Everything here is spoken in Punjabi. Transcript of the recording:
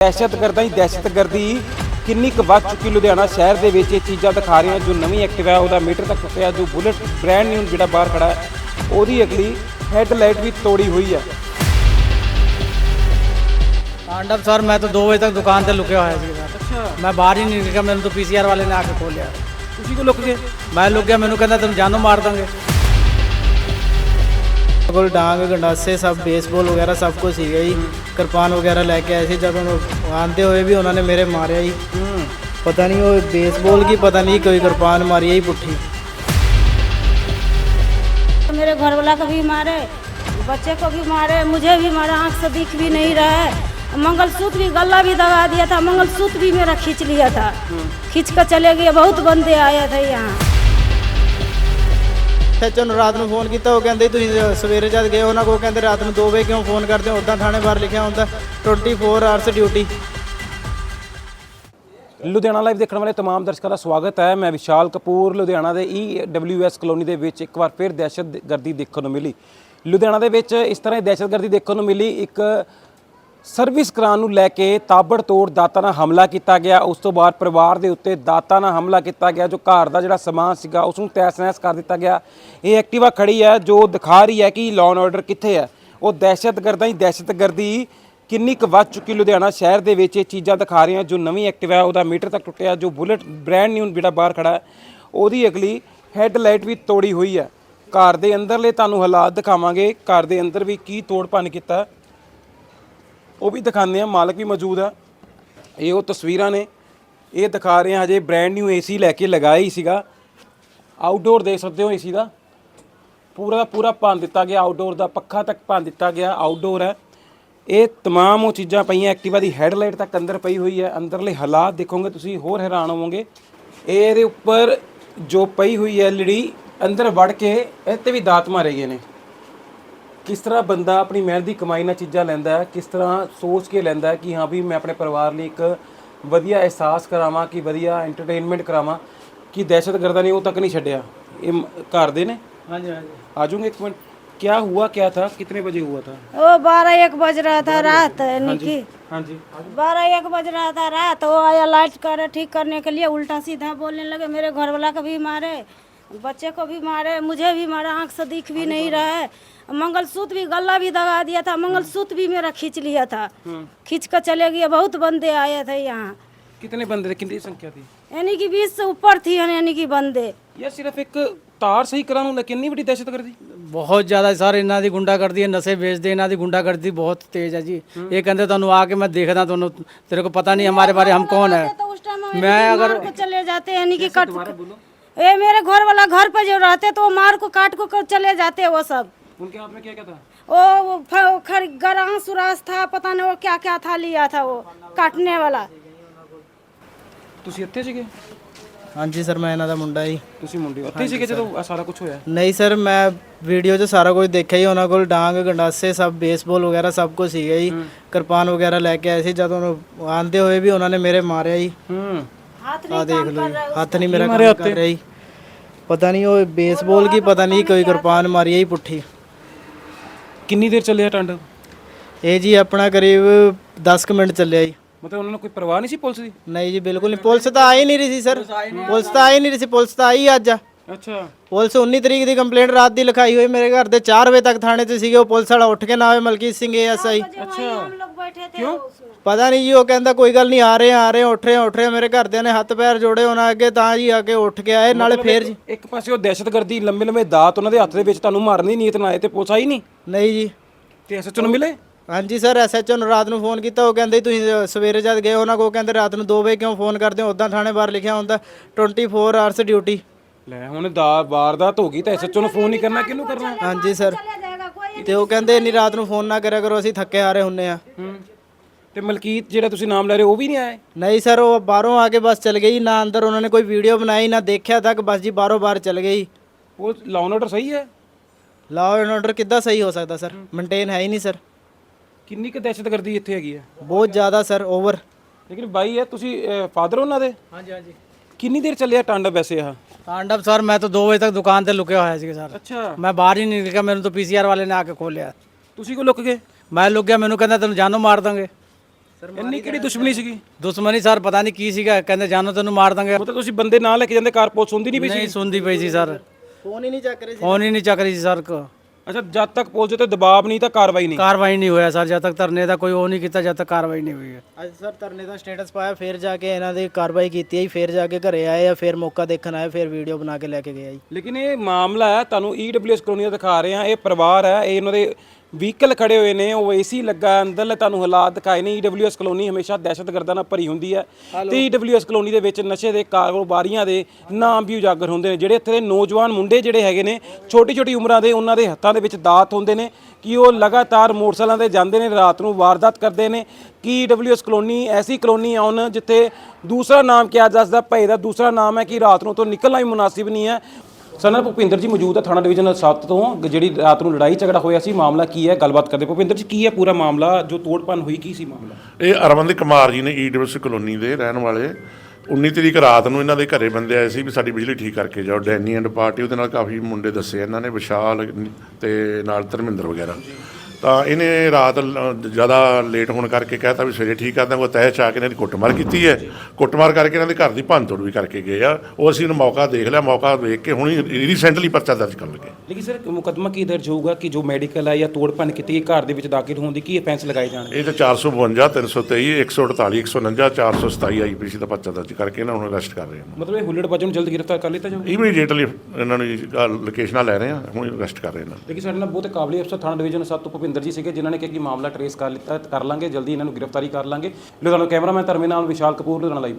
ਦਹਿਸ਼ਤਗਰਦਾਂ ਦੀ ਦਹਿਸ਼ਤਗਰਦੀ ਕਿੰਨੀ ਕੁ ਵੱਧ ਚੁੱਕੀ ਲੁਧਿਆਣਾ ਸ਼ਹਿਰ ਦੇ ਵਿੱਚ ਇਹ ਚੀਜ਼ਾਂ ਦਿਖਾ ਰਹੀਆਂ ਜੋ ਨਵੀਂ ਐਕਟਿਵ ਹੈ ਉਹਦਾ ਮੀਟਰ ਤੱਕ ਟੁੱਟਿਆ ਜੋ ਬੁਲਟ ਬ੍ਰਾਂਡ ਨਿਊ ਜਿਹੜਾ ਬਾਹਰ ਖੜਾ ਹੈ ਉਹਦੀ ਅਗਲੀ ਹੈਡਲਾਈਟ ਵੀ ਤੋੜੀ ਹੋਈ ਹੈ तांडव सर मैं तो दो बजे तक दुकान पे लुके हुआ है ਅੱਛਾ मैं बाहर ही नहीं निकला मैंने तो पीसीआर वाले ने आके खोल लिया ਤੁਸੀਂ ਕੋ ਲੁੱਕ ਗਏ मैं लुक गया मैंने कहना तुम जानो मार देंगे बिल्कुल डांग गंडासे सब बेसबॉल वगैरह सब कुछ ही गई कृपान वगैरह लेके आए थे जब आते हुए भी उन्होंने मेरे मारे ही पता नहीं वो बेसबॉल की पता नहीं कोई कृपान मारी ही पुट्ठी मेरे घर वाला को भी मारे बच्चे को भी मारे मुझे भी मारे आँख से दिख भी नहीं रहा है मंगलसूत्र भी गला भी दबा दिया था मंगल सूत्र भी मेरा खींच लिया था खींच कर चले गए बहुत बंदे आया थे यहाँ ਸੱਚੋ ਨੂੰ ਰਾਤ ਨੂੰ ਫੋਨ ਕੀਤਾ ਉਹ ਕਹਿੰਦੇ ਤੁਸੀਂ ਸਵੇਰੇ ਜਦ ਗਏ ਉਹਨਾਂ ਕੋਲ ਕਹਿੰਦੇ ਰਾਤ ਨੂੰ 2 ਵਜੇ ਕਿਉਂ ਫੋਨ ਕਰਦੇ ਹੋ ਉਦਾਂ ਥਾਣੇ ਬਾਹਰ ਲਿਖਿਆ ਹੁੰਦਾ 24 ਆਵਰਸ ਡਿਊਟੀ ਲੁਧਿਆਣਾ ਲਾਈਵ ਦੇਖਣ ਵਾਲੇ तमाम ਦਰਸ਼ਕਾਂ ਦਾ ਸਵਾਗਤ ਹੈ ਮੈਂ ਵਿਸ਼ਾਲ ਕਪੂਰ ਲੁਧਿਆਣਾ ਦੇ ਈ ਡਬਲਯੂਐਸ ਕਲੋਨੀ ਦੇ ਵਿੱਚ ਇੱਕ ਵਾਰ ਫਿਰ ਦਹਿਸ਼ਤਗਰਦੀ ਦੇਖਣ ਨੂੰ ਮਿਲੀ ਲੁਧਿਆਣਾ ਦੇ ਵਿੱਚ ਇਸ ਤਰ੍ਹਾਂ ਦੀ ਦਹਿਸ਼ਤਗਰਦੀ ਦੇਖਣ ਨੂੰ ਮਿਲੀ ਇੱਕ ਸਰਵਿਸ ਕਰਾਉਣ ਨੂੰ ਲੈ ਕੇ ਤਾਬੜਤੋੜ ਦਾਤਾ ਨਾਲ ਹਮਲਾ ਕੀਤਾ ਗਿਆ। ਉਸ ਤੋਂ ਬਾਅਦ ਪਰਿਵਾਰ ਦੇ ਉੱਤੇ ਦਾਤਾ ਨਾਲ ਹਮਲਾ ਕੀਤਾ ਗਿਆ, ਜੋ ਘਰ ਦਾ ਜਿਹੜਾ ਸਮਾਨ ਸੀਗਾ, ਉਸ ਨੂੰ ਤਹਿਸ-ਨਹਿਸ ਕਰ ਦਿੱਤਾ ਗਿਆ। ਇਹ ਐਕਟਿਵਾ ਖੜੀ ਹੈ, ਜੋ ਦਿਖਾ ਰਹੀ ਹੈ ਕਿ ਲਾਅ ਆਰਡਰ ਕਿੱਥੇ ਹੈ। ਉਹ ਦਹਿਸ਼ਤਗਰਦਾਂ ਦੀ ਦਹਿਸ਼ਤਗਰਦੀ ਕਿੰਨੀ ਕੁ ਵੱਧ ਚੁੱਕੀ ਲੁਧਿਆਣਾ ਸ਼ਹਿਰ ਦੇ ਵਿੱਚ ਇਹ ਚੀਜ਼ਾਂ ਦਿਖਾ ਰਹੀਆਂ ਜੋ ਨਵੀਂ ਐਕਟਿਵਾ ਹੈ, ਉਹਦਾ ਮੀਟਰ ਤੱਕ ਟੁੱਟਿਆ, ਜੋ ਬੁਲਟ ਬ੍ਰੈਂਡ ਨਿਊ ਜਿਹੜਾ ਬਾਹਰ ਖੜਾ ਹੈ, ਉਹਦੀ ਅਗਲੀ ਹੈਡਲਾਈਟ ਵੀ ਤੋੜੀ ਹੋਈ ਹੈ। ਘਰ ਦੇ ਅੰਦਰਲੇ ਤੁਹਾਨੂੰ ਹਾਲਾਤ ਦਿਖਾਵਾਂਗੇ। ਘਰ ਦੇ ਅੰਦਰ ਵੀ ਕੀ ਤੋੜ ਭੰਨ ਕੀਤਾ ਉਹ ਵੀ ਦਿਖਾਉਂਦੇ ਆ ਮਾਲਕ ਵੀ ਮੌਜੂਦ ਆ ਇਹ ਉਹ ਤਸਵੀਰਾਂ ਨੇ ਇਹ ਦਿਖਾ ਰਹੇ ਆ ਹਜੇ ਬ੍ਰਾਂਡ ਨਿਊ ਏਸੀ ਲੈ ਕੇ ਲਗਾਇਆ ਹੀ ਸੀਗਾ ਆਊਟਡੋਰ ਦੇਖ ਸਕਦੇ ਹੋ ਏਸੀ ਦਾ ਪੂਰਾ ਦਾ ਪੂਰਾ ਭੰਨ ਦਿੱਤਾ ਗਿਆ ਆਊਟਡੋਰ ਦਾ ਪੱਖਾ ਤੱਕ ਭੰਨ ਦਿੱਤਾ ਗਿਆ ਆਊਟਡੋਰ ਹੈ ਇਹ तमाम ਉਹ ਚੀਜ਼ਾਂ ਪਈਆਂ ਐਕਟਿਵਾ ਦੀ ਹੈਡਲਾਈਟ ਤੱਕ ਅੰਦਰ ਪਈ ਹੋਈ ਹੈ ਅੰਦਰਲੇ ਹਾਲਾਤ ਦੇਖੋਗੇ ਤੁਸੀਂ ਹੋਰ ਹੈਰਾਨ ਹੋਵੋਗੇ ਇਹ ਇਹਦੇ ਉੱਪਰ ਜੋ ਪਈ ਹੋਈ ਹੈ ਲੜੀ ਅੰਦਰ ਵੜ ਕੇ ਇਹ ਤੇ ਵੀ ਦਾਤ ਮਾਰੇ ਗਏ ਨੇ ਕਿਸ ਤਰ੍ਹਾਂ ਬੰਦਾ ਆਪਣੀ ਮਿਹਨਤ ਦੀ ਕਮਾਈ ਨਾਲ ਚੀਜ਼ਾਂ ਲੈਂਦਾ ਹੈ ਕਿਸ ਤਰ੍ਹਾਂ ਸੋਚ ਕੇ ਲੈਂਦਾ ਹੈ ਕਿ ਹਾਂ ਵੀ ਮੈਂ ਆਪਣੇ ਪਰਿਵਾਰ ਲਈ ਇੱਕ ਵਧੀਆ ਅਹਿਸਾਸ ਕਰਾਵਾਂ ਕਿ ਵਧੀਆ ਐਂਟਰਟੇਨਮੈਂਟ ਕਰਾਵਾਂ ਕਿ ਦਹਿਸ਼ਤਗਰਦਾਂ ਨੇ ਉਹ ਤੱਕ ਨਹੀਂ ਛੱਡਿਆ ਇਹ ਮ- ਘਰ ਦੇ ਨੇ हाँ जी हाँ जी आ जाऊंगे एक मिनट क्या हुआ क्या था कितने बजे हुआ था वो बारह एक बज रहा था रात निकी हाँ जी बारह एक बज रहा था रात वो आया लाइट कर ठीक करने के लिए उल्टा सीधा बोलने लगे मेरे घर वाला को भी मारे बच्चे को भी मारे मुझे भी मारा आंख से दिख भी नहीं रहा है मंगलसूत्र भी गला भी दबा दिया था मंगलसूत्र भी मेरा खींच लिया था खींच कर चले गए बहुत बंदे आए थे यहाँ कितने बंदे थे कितनी संख्या थी यानी कि बीस से ऊपर थी यानी कि बंदे ਯਾਰ ਸਿਰਫ ਇੱਕ ਤਾਰ ਸਹੀ ਕਰਾਉਣ ਨੂੰ ਲੈ ਕੇ ਇੰਨੀ ਵੱਡੀ ਦਹਿਸ਼ਤਗਰਦੀ ਬਹੁਤ ਜ਼ਿਆਦਾ ਸਰ ਇਹਨਾਂ ਦੀ ਗੁੰਡਾਗਰਦੀ ਹੈ ਨਸ਼ੇ ਵੇਚਦੇ ਇਹਨਾਂ ਦੀ ਗੁੰਡਾਗਰਦੀ ਬਹੁਤ ਤੇਜ਼ ਹੈ ਜੀ ਇਹ ਕਹਿੰਦੇ ਤੁਹਾਨੂੰ ਆ ਕੇ ਮੈਂ ਦੇਖਦਾ ਤੁਹਾਨੂੰ ਤੇਰੇ को पता नहीं हमारे बारे हम कौन है तो उस टाइम मैं अगर मार के चले जाते यानी कि कट ये मेरे घर वाला घर पे जो रहते तो वो मार को काट को कर चले जाते वो सब उनके हाथ में क्या क्या था वो वो फ- खर गरां सुरास था पता नहीं वो क्या क्या था लिया था वो काटने वाला ਤੁਸੀਂ ਇੱਥੇ ਸੀਗੇ ਹਾਂਜੀ ਸਰ ਮੈਂ ਇਹਨਾਂ ਦਾ ਮੁੰਡਾ ਜੀ ਤੁਸੀਂ ਮੁੰਡੇ ਉੱਥੇ ਸੀਗੇ ਜਦੋਂ ਆ ਸਾਰਾ ਕੁਝ ਹੋਇਆ ਨਹੀਂ ਸਰ ਮੈਂ ਵੀਡੀਓ 'ਚ ਸਾਰਾ ਕੁਝ ਦੇਖਿਆ ਹੀ ਉਹਨਾਂ ਕੋਲ ਡਾਂਗ ਗੰਡਾਸੇ ਸਭ ਬੇਸਬਾਲ ਵਗੈਰਾ ਸਭ ਕੁਝ ਸੀਗਾ ਜੀ ਕਿਰਪਾਨ ਵਗੈਰਾ ਲੈ ਕੇ ਆਏ ਸੀ ਜਦੋਂ ਉਹ ਆਂਦੇ ਹੋਏ ਵੀ ਉਹਨਾਂ ਨੇ ਮੇਰੇ ਮਾਰਿਆ ਜੀ ਹੂੰ ਆ ਦੇਖ ਲਓ ਜੀ ਹੱਥ ਨਹੀਂ ਮੇਰਾ ਕੰਮ ਕਰ ਰਿਹਾ ਜੀ। ਪਤਾ ਨਹੀਂ ਉਹ ਬੇਸਬਾਲ ਕੀ ਪਤਾ ਨਹੀਂ ਕੋਈ ਕਿਰਪਾਨ ਮਾਰੀ ਹੈ ਜੀ ਪੁੱਠੀ। ਕਿੰਨੀ ਦੇਰ ਚੱਲਿਆ ਟੰਡ? ਇਹ ਜੀ ਆਪਣਾ ਕਰੀਬ 10 ਕੁ ਮਿੰਟ ਚੱਲਿਆ ਜੀ। ਮਤਲਬ ਉਹਨਾਂ ਨੂੰ ਕੋਈ ਪਰਵਾਹ ਨਹੀਂ ਸੀ ਪੁਲਿਸ ਦੀ? ਨਹੀਂ ਜੀ ਬਿਲਕੁਲ ਨਹੀਂ। ਪੁਲਿਸ ਤਾਂ ਆ ਹੀ ਨਹੀਂ ਰਹੀ ਸੀ ਸਰ। ਪੁਲਿਸ ਤਾਂ ਆ ਹੀ ਨਹੀਂ ਰਹੀ ਸੀ ਪੁਲਿਸ ਤਾਂ ਆਈ ਅੱਜ। ਆ ਅੱਛਾ। ਪੁਲਿਸ 19 ਤਰੀਕ ਦੀ ਕੰਪਲੇਂਟ ਰਾਤ ਦੀ ਲਿਖਾਈ ਹੋਈ ਮੇਰੇ ਘਰ ਦੇ 4 ਵਜੇ ਤੱਕ ਥਾਣੇ 'ਚ ਸੀਗੇ ਉਹ ਪੁਲਿਸ ਵਾਲਾ ਉੱਠ ਕੇ ਨਾ ਆਵੇ ਮਲਕੀਤ ਸਿੰਘ ਐਸਆਈ ਪਤਾ ਨਹੀਂ ਜੀ ਉਹ ਕਹਿੰਦਾ ਕੋਈ ਗੱਲ ਨਹੀਂ ਆ ਰਹੇ ਆ ਰਹੇ ਉੱਠ ਰਹੇ ਉੱਠ ਰਹੇ ਮੇਰੇ ਘਰਦਿਆਂ ਨੇ ਹੱਥ ਪੈਰ ਜੋੜੇ ਉਹਨਾਂ ਅੱਗੇ ਤਾਂ ਜੀ ਆ ਕੇ ਉੱਠ ਕੇ ਆਏ ਨਾਲੇ ਫੇਰ ਜੀ। ਇੱਕ ਪਾਸੇ ਉਹ ਦਹਿਸ਼ਤਗਰਦੀ ਲੰਮੇ ਲੰਮੇ ਦਾਤ ਉਹਨਾਂ ਦੇ ਹੱਥ ਦੇ ਵਿੱਚ ਤੁਹਾਨੂੰ ਮਾਰਨ ਦੀ ਨੀਅਤ ਨਾਲ ਆਏ ਤੇ ਪੁਲਿਸ ਆਈ ਨਹੀਂ? ਨਹੀਂ ਜੀ। ਤੇ ਐਸਐਚਓ ਨੂੰ ਮਿਲੇ? ਹਾਂਜੀ ਸਰ ਐਸਐਚਓ ਨੂੰ ਰਾਤ ਨੂੰ ਫੋਨ ਕੀਤਾ ਉਹ ਕਹਿੰਦੇ ਤੁਸੀਂ ਸਵੇਰੇ ਜਦ ਗਏ ਉਹਨਾਂ ਕੋਲ ਕਹਿੰਦੇ ਰਾਤ ਨੂੰ 2 ਵਜੇ ਕਿਉਂ ਫੋਨ ਕਰਦੇ ਹੋ? ਉਦਾਂ ਥਾਣੇ ਬਾਹਰ ਲਿਖਿਆ ਹੁੰਦਾ 24 ਆਵਰਸ ਡਿਊਟੀ ਲੈ ਹੁਣ ਦਾ ਵਾਰਦਾਤ ਹੋ ਗਈ ਤਾਂ ਐਸਐਚਓ ਨੂੰ ਫੋਨ ਨਹੀਂ ਕਰਨਾ ਕਿਹਨੂੰ ਕਰਨਾ? ਹਾਂਜੀ ਸਰ। ਤੇ ਉਹ ਕਹਿੰਦੇ ਇੰਨੀ ਰਾਤ ਨੂੰ ਫੋਨ ਨਾ ਕਰਿਆ ਕਰੋ ਅਸੀਂ ਥੱਕੇ ਹਾਰੇ ਹੁੰਨੇ ਆ। ਤੇ ਮਲਕੀਤ ਜਿਹੜਾ ਤੁਸੀਂ ਨਾਮ ਲੈ ਰਹੇ ਉਹ ਵੀ ਨਹੀਂ ਆਇਆ? ਨਹੀਂ ਸਰ ਉਹ ਬਾਹਰੋਂ ਆ ਕੇ ਬਸ ਚਲ ਗਈ। ਨਾ ਅੰਦਰ ਉਹਨਾਂ ਨੇ ਕੋਈ ਵੀਡੀਓ ਬਣਾਈ ਨਾ ਦੇਖਿਆ ਤੱਕ ਬਸ ਜੀ ਬਾਹਰੋਂ ਬਾਹਰ ਚਲ ਗਈ। ਉਹ ਲਾਉਨ ਆਰਡਰ ਸਹੀ ਹੈ? ਲਾਅ ਐਂਡ ਆਰਡਰ ਕਿੱਦਾਂ ਸਹੀ ਹੋ ਸਕਦਾ ਸਰ? ਮੇਨਟੇਨ ਹੈ ਹੀ ਨਹੀਂ ਸਰ। ਕਿੰਨੀ ਕੁ ਦਹਿਸ਼ਤਗਰਦੀ ਇੱਥੇ ਹੈਗੀ ਹੈ? ਬਹੁਤ ਜ਼ਿਆਦਾ ਸਰ ਓਵਰ ਲੇਕਿਨ ਬਾਈ ਹੈ ਤੁਸੀਂ ਫਾਦਰ ਉਹਨਾਂ ਦੇ? ਹਾਂਜੀ ਹਾਂਜੀ। ਕਿੰਨੀ ਦੇਰ ਚੱਲਿਆ ਟਾਂਡਾ ਵੈਸੇ ਆ ਤਾਂਡਵ ਸਰ ਮੈਂ ਤਾਂ 2 ਵਜੇ ਤੱਕ ਦੁਕਾਨ ਤੇ ਲੁਕਿਆ ਹੋਇਆ ਸੀ ਸਰ। ਮੈਂ ਬਾਹਰ ਹੀ ਨਹੀਂ ਨਿਕਲਿਆ ਮੈਨੂੰ ਤਾਂ ਪੀਸੀਆਰ ਵਾਲੇ ਨੇ ਆ ਕੇ ਖੋਲਿਆ ਤੁਸੀਂ ਕੋ ਲੁੱਕ ਗਏ? ਮੈਂ ਲੁਕ ਗਿਆ ਮੈਨੂੰ ਕਹਿੰਦਾ ਤੈਨੂੰ ਜਾਨੋਂ ਮਾਰ ਦਾਂਗੇ। ਇੰਨੀ ਕਿਹੜੀ ਦੁਸ਼ਮਣੀ ਸੀਗੀ? ਦੁਸ਼ਮਣੀ ਸਰ ਪਤਾ ਨਹੀਂ ਕੀ ਸੀਗਾ ਕਹਿੰਦੇ ਜਾਨੋਂ ਤੈਨੂੰ ਮਾਰ ਦਾਂਗੇ। ਮਤਲਬ ਤੁਸੀਂ ਬੰਦੇ ਨਾਲ ਲੈ ਕੇ ਜਾਂਦੇ ਕਾਰਪੋਰਟ ਸੁਣਦੀ ਨਹੀਂ ਪਈ ਸੀ? ਨਹੀਂ ਸੁਣਦੀ ਪਈ ਸੀ ਸਰ। ਫੋਨ ਹੀ ਨਹੀਂ ਚੱਕ ਰਹੀ ਸੀ। ਫੋਨ ਹੀ ਨਹੀਂ ਚੱਕ ਰਹੀ ਸੀ ਸਰ ਅੱਛਾ ਜਦ ਤੱਕ ਪੁਲਿਸ ਤੇ ਦਬਾਅ ਨਹੀਂ ਤਾਂ ਕਾਰਵਾਈ ਨਹੀਂ। ਕਾਰਵਾਈ ਨਹੀਂ ਹੋਇਆ ਸਰ ਜਦ ਤੱਕ ਧਰਨੇ ਦਾ ਕੋਈ ਉਹ ਨਹੀਂ ਕੀਤਾ ਜਦ ਤੱਕ ਕਾਰਵਾਈ ਨਹੀਂ ਹੋਈ ਹੈ। ਅੱਜ ਸਰ ਧਰਨੇ ਦਾ ਸਟੇਟਸ ਪਾਇਆ ਫਿਰ ਜਾ ਕੇ ਇਹਨਾਂ ਦੀ ਕਾਰਵਾਈ ਕੀਤੀ ਹੈ ਫਿਰ ਜਾ ਕੇ ਘਰੇ ਆਏ ਆ ਫਿਰ ਮੌਕਾ ਦੇਖਣ ਆਏ ਫਿਰ ਵੀਡੀਓ ਬਣਾ ਕੇ ਲੈ ਕੇ ਗਏ ਆ ਜੀ। ਲੇਕਿਨ ਇਹ ਮਾਮਲਾ ਹੈ ਤੁਹਾਨੂੰ ਈਡਬਲਯੂਐਸ ਕਲੋਨੀ ਦਾ ਦਿਖਾ ਰਹੇ ਆ ਇਹ ਪਰਿਵਾਰ ਹੈ ਇਹ ਇਹਨਾਂ ਦੇ ਵਹੀਕਲ ਖੜੇ ਹੋਏ ਨੇ ਉਹ ਏਸੀ ਲੱਗਾ ਅੰਦਰਲੇ ਤੁਹਾਨੂੰ ਹਾਲਾਤ ਦਿਖਾਏ ਨੇ। ਈਡਬਲਯੂਐਸ ਕਲੋਨੀ ਹਮੇਸ਼ਾ ਦਹਿਸ਼ਤਗਰਦਾਂ ਨਾਲ ਭਰੀ ਹੁੰਦੀ ਹੈ। ਤੇ ਈਡਬਲਯੂਐਸ ਕਲੋਨੀ ਦੇ ਵਿੱਚ ਨਸ਼ੇ ਦੇ ਕਾਰੋਬਾਰੀਆਂ ਦੇ ਨਾਮ ਵੀ ਉਜਾਗਰ ਹੁੰਦੇ ਨੇ ਜਿਹੜੇ ਇੱਥੇ ਦੇ ਨੌਜਵਾਨ ਮੁੰਡੇ ਜਿਹੜੇ ਹੈਗੇ ਨੇ ਛੋਟੀ ਛੋਟੀ ਉਮਰਾਂ ਦੇ ਉਹਨਾਂ ਦੇ ਹੱਥਾਂ ਦੇ ਵਿੱਚ ਦਾਤ ਹੁੰਦੇ ਨੇ ਕਿ ਉਹ ਲਗਾਤਾਰ ਮੋਟਰਸਾਈਕਲਾਂ ਤੇ ਜਾਂਦੇ ਨੇ ਰਾਤ ਨੂੰ ਵਾਰਦਾਤ ਕਰਦੇ ਨੇ ਕਿ ਈਡਬਲਯੂਐਸ ਕਲੋਨੀ ਐਸੀ ਕਲੋਨੀ ਆ ਹੁਣ ਜਿੱਥੇ ਦੂਸਰਾ ਨਾਮ ਕਿਹਾ ਜਾਂਦਾ ਭਏ ਦਾ ਦੂਸਰਾ ਨਾਮ ਹੈ ਕਿ ਰਾਤ ਨੂੰ ਤੋਂ ਨਿਕਲਣਾ ਹੀ ਮੁਨਾਸਿਬ ਨਹੀਂ ਹੈ। ਸਰ ਸਨਰ ਭੁਪਿੰਦਰ ਜੀ ਮੌਜੂਦ ਹੈ ਥਾਣਾ ਡਿਵੀਜ਼ਨ 7 ਤੋਂ ਜਿਹੜੀ ਰਾਤ ਨੂੰ ਲੜਾਈ ਝਗੜਾ ਹੋਇਆ ਸੀ, ਮਾਮਲਾ ਕੀ ਹੈ? ਗੱਲਬਾਤ ਕਰਦੇ ਭੁਪਿੰਦਰ ਜੀ, ਕੀ ਹੈ ਪੂਰਾ ਮਾਮਲਾ? ਜੋ ਤੋੜਪਨ ਹੋਈ, ਕੀ ਸੀ ਮਾਮਲਾ? ਇਹ ਅਰਵਿੰਦ ਕੁਮਾਰ ਜੀ ਨੇ ਈਡਬਲਯੂਐਸ ਕਲੋਨੀ ਦੇ ਰਹਿਣ ਵਾਲੇ। 19 ਤਰੀਕ ਰਾਤ ਨੂੰ ਇਹਨਾਂ ਦੇ ਘਰੇ ਬੰਦੇ ਆਏ ਸੀ ਵੀ ਸਾਡੀ ਬਿਜਲੀ ਠੀਕ ਕਰਕੇ ਜਾਓ। ਡੈਨੀ ਐਂਡ ਪਾਰਟੀ ਉਹਦੇ ਨਾਲ ਕਾਫੀ ਮੁੰਡੇ ਦੱਸੇ ਇਹਨਾਂ ਨੇ, ਵਿਸ਼ਾਲ ਤੇ ਨਾਲ ਧਰਮਿੰਦਰ ਵਗੈਰਾ। ਤਾਂ ਇਹਨੇ ਰਾਤ ਜ਼ਿਆਦਾ ਲੇਟ ਹੋਣ ਕਰਕੇ ਕਹਿਤਾ ਵੀ ਸਵੇਰੇ ਠੀਕ ਕਰਦਾ ਉਹ ਤਹਿ ਚਾ ਕੇ ਇਹਨਾਂ ਦੀ ਕੁੱਟਮਾਰ ਕੀਤੀ ਹੈ। ਕੁੱਟਮਾਰ ਕਰਕੇ ਇਹਨਾਂ ਦੇ ਘਰ ਦੀ ਭੰਨਤੋੜ ਵੀ ਕਰਕੇ ਗਏ ਆ। ਉਹ ਅਸੀਂ ਮੌਕਾ ਦੇਖ ਲਿਆ ਮੌਕਾ ਵੇਖ ਕੇ ਹੁਣੀ ਰੀਸੈਂਟਲੀ ਪਰਚਾ ਦਰਜ ਕਰਨ ਲੱਗੇ। ਲੇਕਿਨ ਸਰ ਮੁਕਦਮਾ ਕੀ ਦਰਜ ਹੋਊਗਾ ਕਿ ਜੋ ਮੈਡੀਕਲ ਹੈ ਜਾਂ ਤੋੜਪਨ ਕੀਤੀ ਘਰ ਦੇ ਵਿੱਚ ਦਾਖਲ ਹੋਣ ਦੀ ਕੀ ਅਫੈਂਸ ਲਗਾਏ ਜਾਣਗੇ? ਇਹ ਤਾਂ 452 323 148 149 427 ਆਈਪੀਸੀ ਦਾ ਪਰਚਾ ਦਰਜ ਕਰਕੇ ਇਹਨਾਂ ਨੂੰ ਅਰੈਸਟ ਕਰ ਰਹੇ ਹਾਂ ਮਤਲਬ ਇਹ ਹੁੱਲੜ ਵਜੋਂ ਨੂੰ ਜਲਦ ਗ੍ਰਿਫਤਾਰ ਕਰ ਲਿੱਤਾ ਜਾਊਗਾ? ਇਮੀਡੀਏਟਲੀ ਇਹਨਾਂ ਨੂੰ ਲੋਕੇਸ਼ਨਾਂ ਲੈ ਰਹੇ ਹਾਂ ਹੁਣ ਅਰੈਸਟ ਕਰ ਰਹੇ ਨੂੰ। ਲੇਕਿਨ ਸਾਡੇ ਨਾਲ ਬਹੁਤ ਕਾਬਲੀ ਅਫਸਰ ਥਾਣਾ ਡਿਵੀਜ਼ਨ 7 ਤੋਂ ਭੁਪਿੰਦਰ ਜੀ ਸੀਗੇ ਜਿਨ੍ਹਾਂ ਨੇ ਕਿਹਾ ਕਿ ਮਾਮਲਾ ਟਰੇਸ ਕਰ ਲਿੱਤਾ ਕਰ ਲਾਂਗੇ ਜਲਦੀ ਇਹਨਾਂ ਨੂੰ ਗ੍ਰਿਫਤਾਰੀ ਕਰ ਲਾਂਗੇ। ਲੁਧਿਆਣਾ ਕੈਮਰਾਮੈਨ ਧਰਮੇ ਨਾਲ ਵਿਸ਼ਾਲ ਕਪੂਰ ਲੁਧਿਆਣਾ ਲਾਈਵ